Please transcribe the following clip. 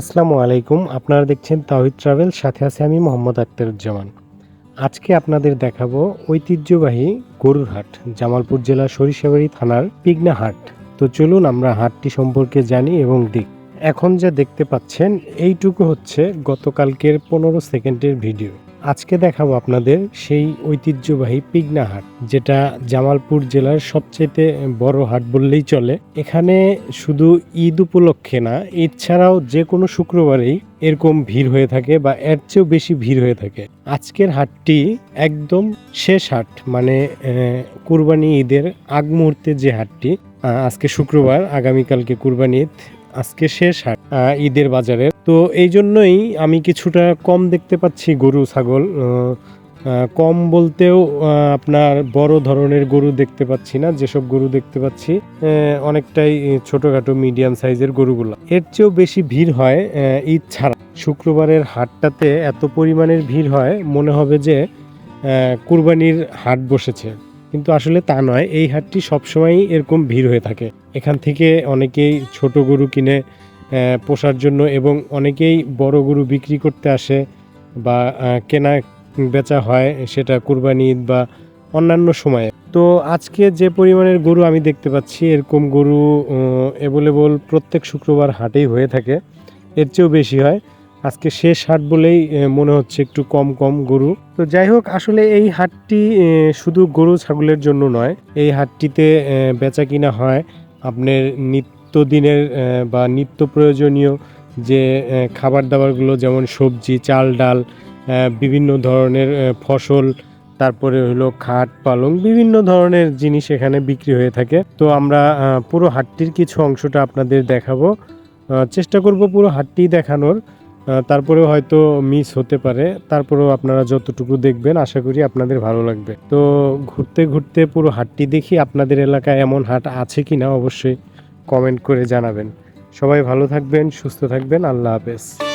আসসালামু আলাইকুম, আপনারা দেখছেন তাহিদ ট্রাভেল সাথে আছে আমি মোহাম্মদ আক্তারুজ্জামান। আজকে আপনাদের দেখাবো ঐতিহ্যবাহী গরুর হাট, জামালপুর জেলার সরিষাবাড়ি থানার পিগনা হাট। তো চলুন আমরা হাটটি সম্পর্কে জানি এবং দেখ। এখন যা দেখতে পাচ্ছেন, এইটুকু হচ্ছে গতকালকের পনেরো সেকেন্ডের ভিডিও। আজকে দেখাবো আপনাদের সেই ঐতিহ্যবাহী পিগনা হাট, যেটা জামালপুর জেলার সবচেয়ে বড় হাট বললেই চলে। এখানে শুধু ঈদ উপলক্ষে না, ঈদ ছাড়াও যে কোনো শুক্রবারেই এরকম ভিড় হয়ে থাকে বা এর চেয়েও বেশি ভিড় হয়ে থাকে। আজকের হাটটি একদম শেষ হাট মানে কুরবানি ঈদের আগ মুহূর্তে যে হাটটি আজকে শুক্রবার, আগামীকালকে কুরবানি ঈদ, আজকে শেষ হাট ঈদের বাজারে তো এই জন্যই আমি কিছুটা কম দেখতে পাচ্ছি গরু, ছাগল। কম বলতেও আপনার বড় ধরনের গরু দেখতে পাচ্ছি না, যেসব গরু দেখতে পাচ্ছি অনেকটাই ছোটোখাটো মিডিয়াম সাইজের গরুগুলো। এর চেয়েও বেশি ভিড় হয় ঈদ ছাড়া। শুক্রবারের হাটটাতে এত পরিমাণের ভিড় হয়, মনে হবে যে কুরবানির হাট বসেছে। কিন্তু আসলে তা নয়, এই হাটটি সবসময়ই এরকম ভিড় হয়ে থাকে। এখান থেকে অনেকেই ছোট গরু কিনে পোষার জন্য এবং অনেকেই বড় গরু বিক্রি করতে আসে বা কেনা বেচা হয় সেটা কুরবানি ঈদ বা অন্যান্য সময়ে। তো আজকে যে পরিমাণের গরু আমি দেখতে পাচ্ছি, এরকম গরু অ্যাভেলেবল প্রত্যেক শুক্রবার হাটেই হয়ে থাকে। এর চেয়েও বেশি হয়। আজকে শেষ হাট বলেই মনে হচ্ছে একটু কম কম গরু। তো যাই হোক, আসলে এই হাটটি শুধু গরু ছাগলের জন্য নয়, এই হাটটিতে বেচা কিনা হয়। আপনার নিত্যদিনের বা নিত্য প্রয়োজনীয় যে খাবার দাবারগুলো যেমন সবজি চাল ডাল বিভিন্ন ধরনের ফসল, তারপরে হলো খাট, পালং, বিভিন্ন ধরনের জিনিস এখানে বিক্রি হয়ে থাকে। তো আমরা পুরো হাটটির কিছু অংশটা আপনাদের দেখাবো। চেষ্টা করব পুরো হাটটি দেখানোর। তারপরেও হয়তো মিস হতে পারে। তারপরেও আপনারা যতটুকু দেখবেন, আশা করি আপনাদের ভালো লাগবে। তো ঘুরতে ঘুরতে পুরো হাটটি দেখি। আপনাদের এলাকায় এমন হাট আছে কি না অবশ্যই কমেন্ট করে জানাবেন। সবাই ভালো থাকবেন সুস্থ থাকবেন। আল্লাহ হাফেজ।